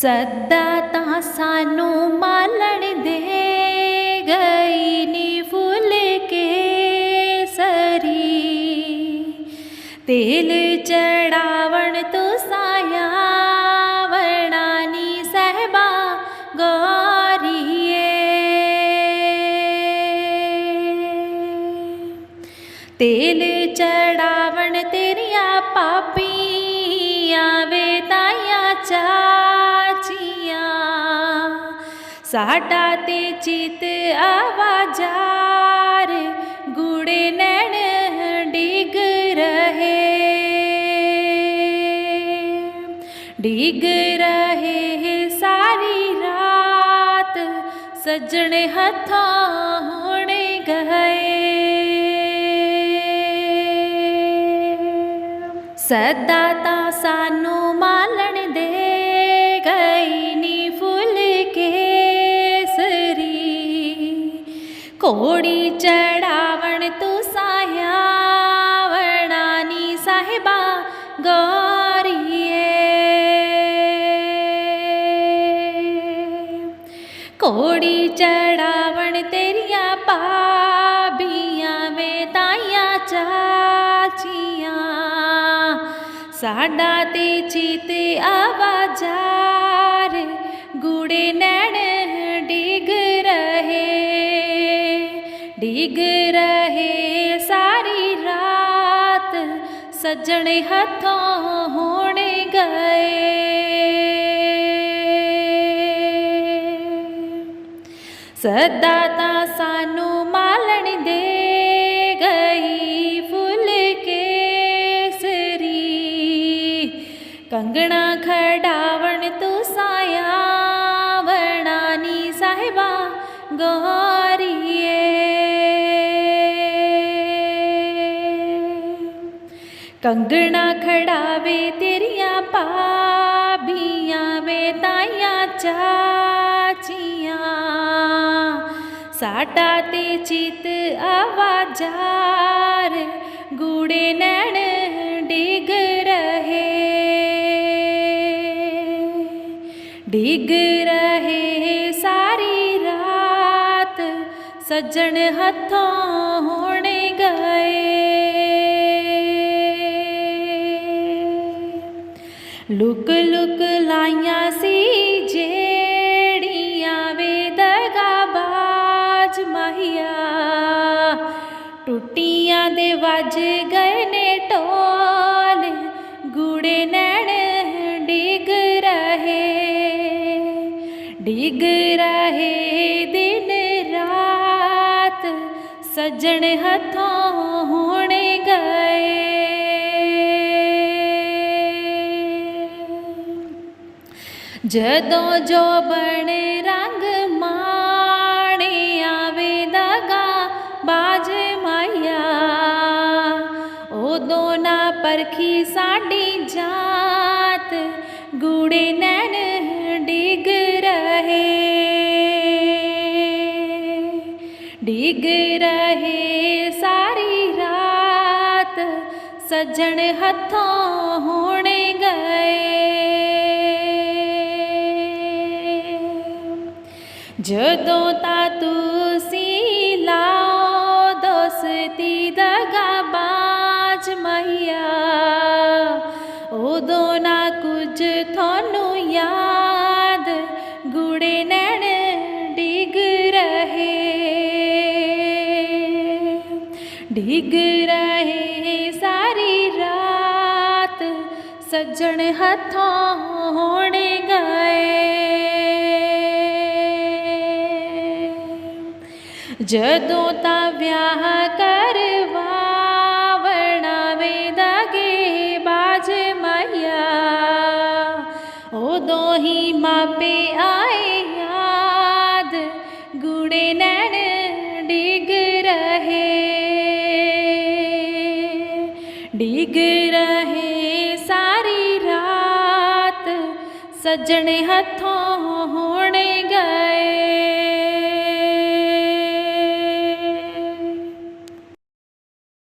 ਸਦਾ ਤਾਂ ਸਾਨੂੰ ਮਾਲਣ ਦੇ ਗਈ ਨੀ ਫੁੱਲ ਕੇ ਸਰੀ ਤੇਲ ਚੜਾਵਣ ਤੋਂ ਸਾਇਆ ਵਣਾਨੀ ਸਹਿਬਾ ਗੋਰੀਏ। ਤੇਲ साटाते चित आवाजार गुड़े नैन डिग रहे। डिग रहे हे सारी राजने गए। सदा ता सानू मालण ਕੋੜੀ ਚੜਾਵਣ ਤੂੰ ਸਾਇਆ ਵਣਾਨੀ ਸਾਹਿਬਾ ਗੋਰੀਏ। ਕੋੜੀ ਚੜਾਵਣ ਤੇਰੀਆਂ ਪਾਬੀਆਂ ਵੇ ਤਾਈਆਂ, ਚਾਚੀਆਂ। ਸਾਡਾ ਤੇ ਚਿਤ ਆਵਾਜ਼ਾਰ, ਗੂੜੇ ਨੈਣ ਡਿਗ ਡਿਗ ਰਹੇ ਸਾਰੀ ਰਾਤ, ਸੱਜਣ ਹੱਥੋਂ ਹੋਣ ਗਏ। ਸਦਾ ਤਾਂ ਸਾਨੂੰ ਮਾਲਣ ਦੇ ਗਈ ਫੁੱਲ ਕੇਸਰੀ। ਕੰਗਣਾ ਖੜਾਵਣ ਤੂੰ ਸਾਇਆ, ਵਣਾਨੀ ਸਾਹਿਬਾ ਗੋਰੀਏ ਕੰਗਣਾ ਖੜਾਵੇ ਤੇਰੀਆਂ ਪਾਬੀਆਂ ਵੇ ਤਾਈਆਂ ਚਾਚੀਆਂ। ਸਾਡਾ ਤੇ ਚਿਤ ਆਵਾਜ਼ਾਰ, ਗੂੜੇ ਨੈਣ ਡਿਗ ਰਹੇ। ਡਿਗ ਰਹੇ ਸਾਰੀ ਰਾਤ, ਸੱਜਣ ਹੱਥੋਂ ਹੋਣੇ ਗਏ। ਲੁਕ ਲੁਕ ਲਾਈਆਂ ਸੀ ਜਿਹੜੀਆਂ ਵੇ ਦਗਾਬਾਜ ਮਹੀਆ। ਟੁੱਟੀਆਂ ਦੇ ਵੱਜ ਗਏ ਨੇ ਢੋਲ ਗੂੜੇ ਨੈਣ ਡਿਗ ਰਹੇ। ਡਿਗ ਰਹੇ ਦਿਨ ਰਾਤ, ਸੱਜਣ ਹੱਥੋਂ ਜਦੋਂ ਜੋ ਬਣੇ ਰੰਗ ਮਾਣਿਆ ਵੇ ਦਗਾ ਬਾਜ ਮਾਇਆ, ਉਦੋਂ ਨਾ ਪਰਖੀ ਸਾਡੀ ਜਾਤ, ਗੂੜੇ ਨੈਣ ਡਿਗ ਰਹੇ। ਡਿਗ ਰਹੇ ਸਾਰੀ ਰਾਤ, ਸੱਜਣ ਹੱਥੋਂ ਹੋਣ ਗਏ। ਜਦੋਂ ਤਾ ਤੁਸੀਂ ਲਾਓ ਦੋਸਤੀ ਦਗਾ ਬਾਜ ਮਹੀਆ, ਉਦੋਂ ਨਾ ਕੁਝ ਤੁਹਾਨੂੰ ਯਾਦ, ਗੁੜੇ ਨੈਣ ਡਿਗ ਰਹੇ। ਡਿਗ ਰਹੇ ਸਾਰੀ ਰਾਤ, ਸੱਜਣ ਹੱਥੋਂ ਹੋਣ ਗਏ। ਜਦੋਂ ਤਾਂ ਵਿਆਹ ਕਰਵਾਵਣਾ ਵੇ ਦਗੇ ਬਾਜ ਮਈਆ ਉਦੋਂ ਹੀ ਮਾਪੇ ਆਏ ਯਾਦ, ਗੁੜੇ ਨੈਣ ਡਿਗ ਰਹੇ। ਡਿਗ ਰਹੇ ਸਾਰੀ ਰਾਤ, ਸੱਜਣ ਹੱਥੋਂ ਹੋਣ ਗਏ।